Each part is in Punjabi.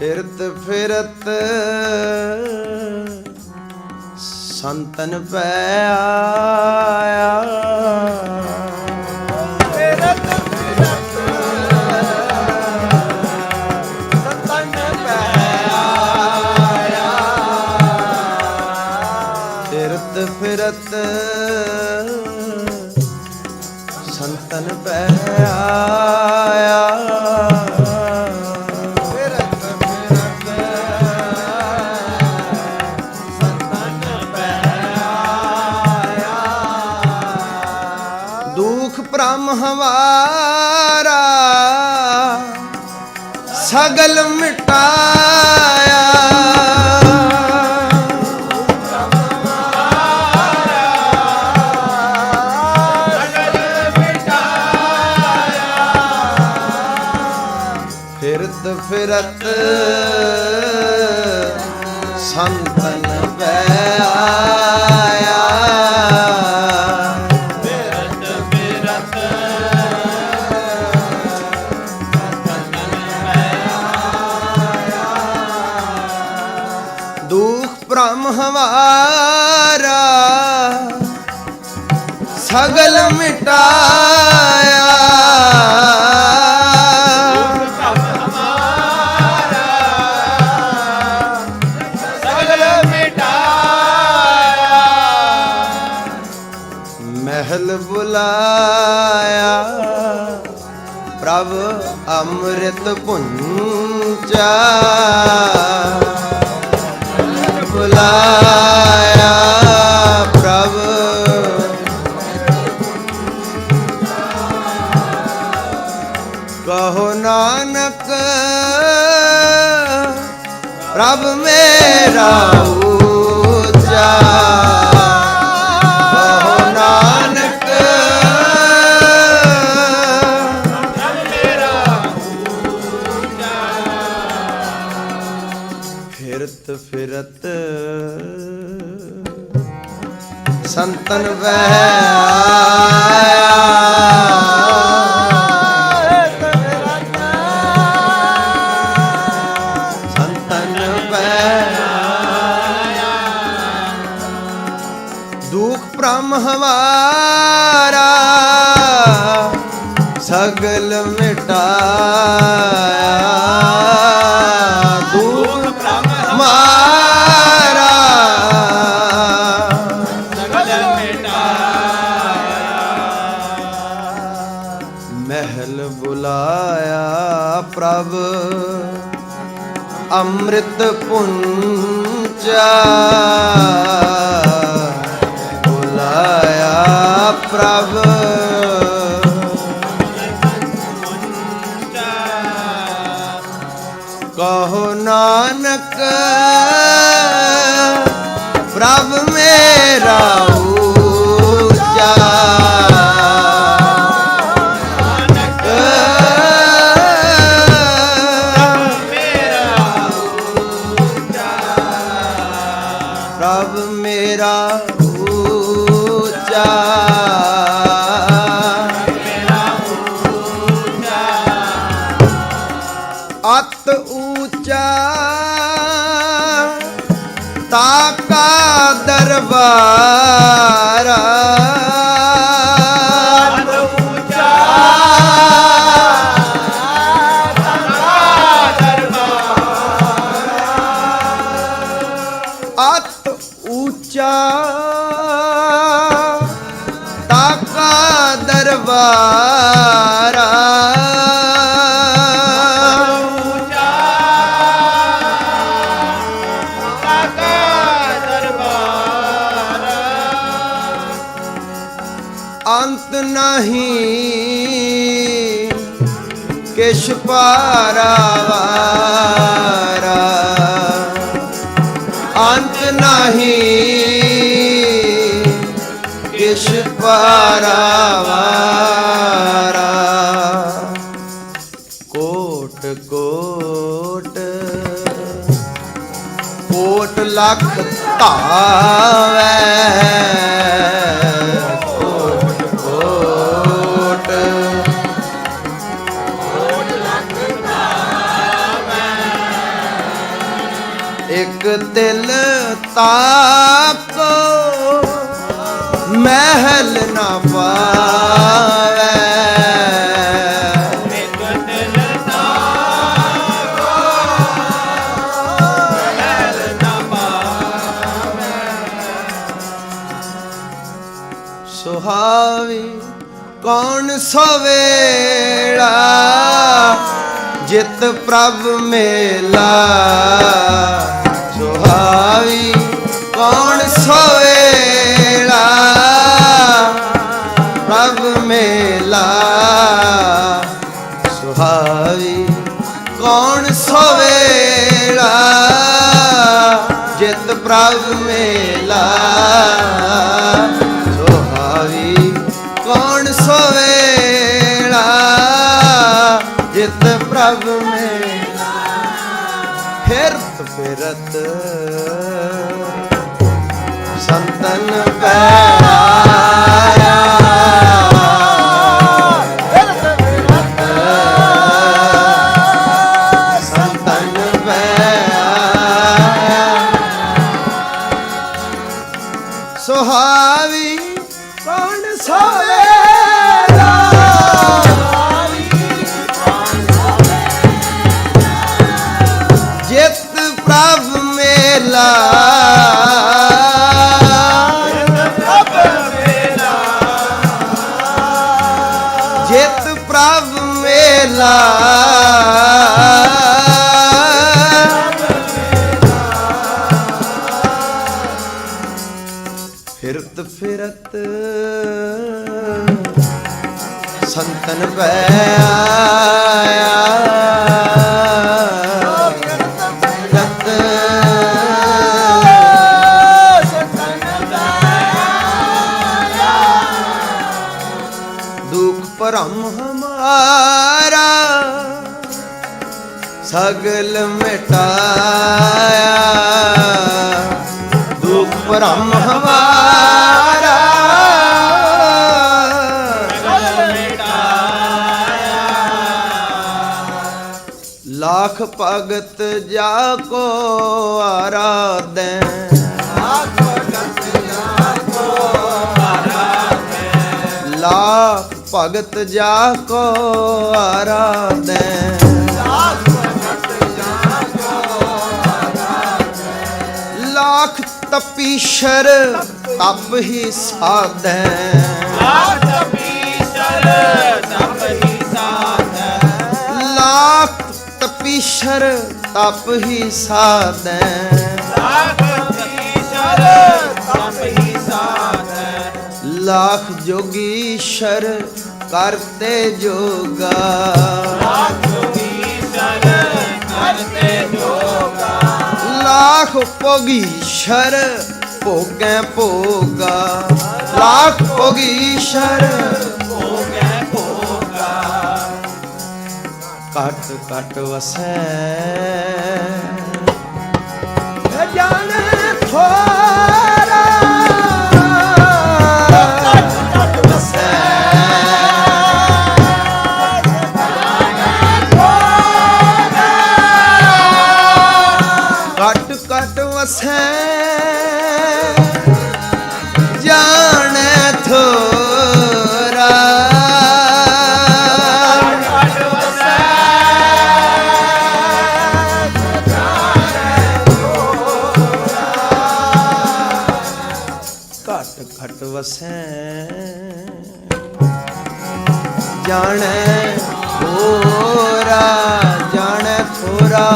ਫਿਰਤ ਫਿਰਤ ਸੰਤਨ ਪੈ ਆਇਆ। ਦੁਖ ਹਵਾਰਾ ਸਗਲ ਮਿਟਾਇਆ। ਫਿਰਤ ਫਿਰਤ ਸੰਤਨ ਪੈ ਆਇਆ। ਕਹੋ ਨਾਨਕ ਪ੍ਰਭ ਮੇਰਾ ਉੱਚਾ ਨਾਨਕ ਫਿਰਤ ਫਿਰਤ। ਸੰਤਨ ਵਹਿ ਬੁਲਾਇਆ ਪ੍ਰਭ। ਅੰਮ੍ਰਿਤ ਪੁੰਚਾ ਬੁਲਾਇਆ ਪ੍ਰਭ। ਕਹੋ ਨਾਨਕ ਪ੍ਰਭ ਮੇਰਾ 아. ਅੰਤ ਨਹੀਂ ਕਿਛ ਪਾਰਾਵਾਰਾ ਅੰਤ ਨਹੀਂ ਕਿਛ ਪਾਰਾਵਾਰਾ ਕੋਟ ਕੋਟ ਕੋਟ ਲੱਖ ਧਾਵੈ। ਦਿਲ ਤਾਕੋ, ਮਹਿਲ ਨਾ ਪਾਵੇ ਇੱਕ ਦਿਲ ਨਾ ਮਹਿਲ ਨਾ ਸੁਹਾਵੀ ਕੌਣ ਸਵੇਲਾ ਜਿਤ ਪ੍ਰਭ ਮੇਲਾ। ਸੁਹਾਵੀ ਕੌਣ ਸਵੇਲਾ ਪ੍ਰਭ ਮੇਲਾ। ਸੁਹਾਵੀ ਕੌਣ ਸਵੇਲਾ? ਜਿਤ ਪ੍ਰਭ ਮੇਲਾ। ਫਿਰਤ ਸਗਲ ਮਿਟਾਇਆ। ਦੁਖ ਭਰਮ ਹਮਾਰਾ ਲੱਖ ਭਗਤ ਜਾ ਕੋ ਆਰਾਧੈ ਲਾਖ ਭਗਤ ਜਾ ਕੋ ਆਰਾਧੈ ਲਾਖ ਤਪੀਸ਼ਰ ਤਪ ਹੀ ਸਾਧੈ ਆਪ ਤਪੀਸ਼ਰ ਤਪ ਹੀ ਤਪੀਸ਼ਰ ਤਪ ਹੀ ਸਾਧੈ। ਆਪ ਤਪੀਸ਼ਰ ਤਪ ਹੀ ਸਾਧ ਲਾਖ ਜੋਗੀਸ਼ਰ ਕਰਤੇ ਜੋਗਾ ਆਪ ਤਪੀਸ਼ਰ ਕਰਤੇ ਜੋਗਾ। ਲਾਖ ਭੋਗੀਸ਼ਰ ਭੋਗੈ ਭੋਗਾ। ਲਾਖ ਭੋਗੀਸ਼ਰ ਭੋਗੈ ਕਟ ਕਟ ਵਸੈ। ਜਾਣ ਥੋਰਾ ਜਾਣੈ ਥੋਰਾ।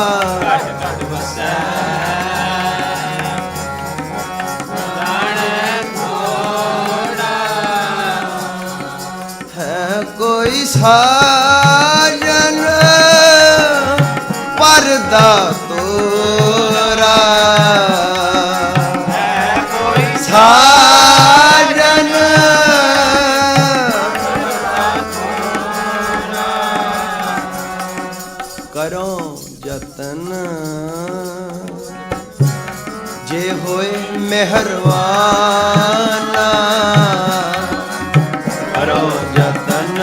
ਕੋਈ ਸਾਜਨ ਪਰਦਾ ਮਿਹਰਵਾਨਾ ਕਰੋ ਜਤਨ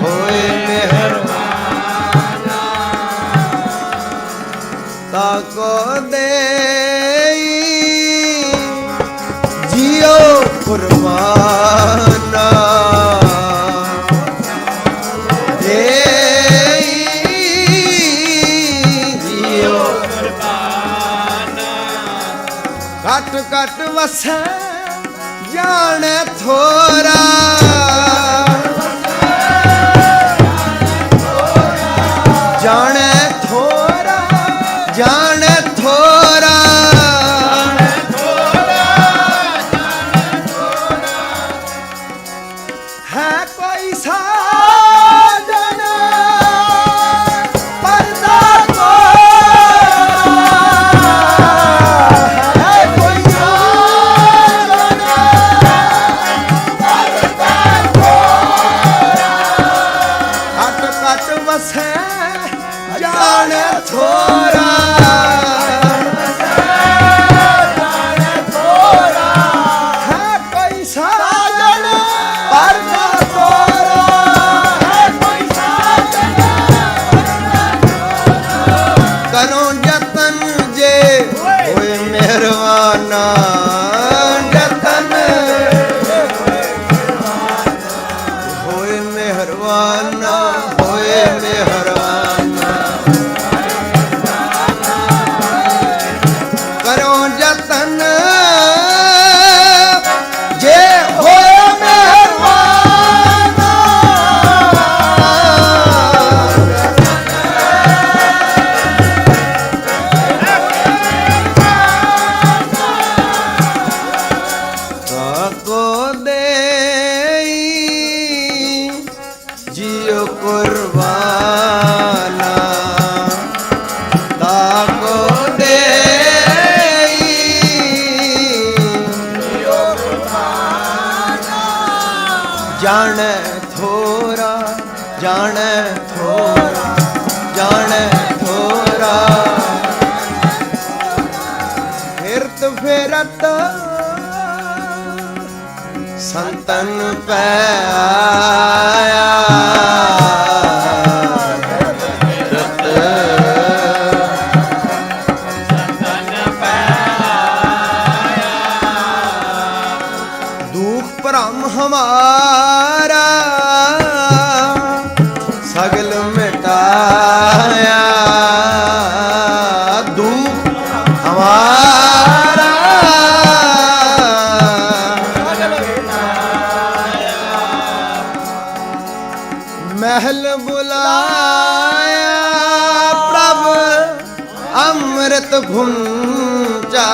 ਹੋਏ ਮਿਹਰਬਾਨਾ ਕੋ ਦੇਈ ਜਿਉ ਕੁਰਬਾਨਾ। ਵਸੈ ਜਾਣੇ ਥੋਰਾ toy. ਮਹਿਲ ਬੁਲਾਇਆ ਪ੍ਰਭ ਅੰਮ੍ਰਿਤ ਭੁੰਚਾ।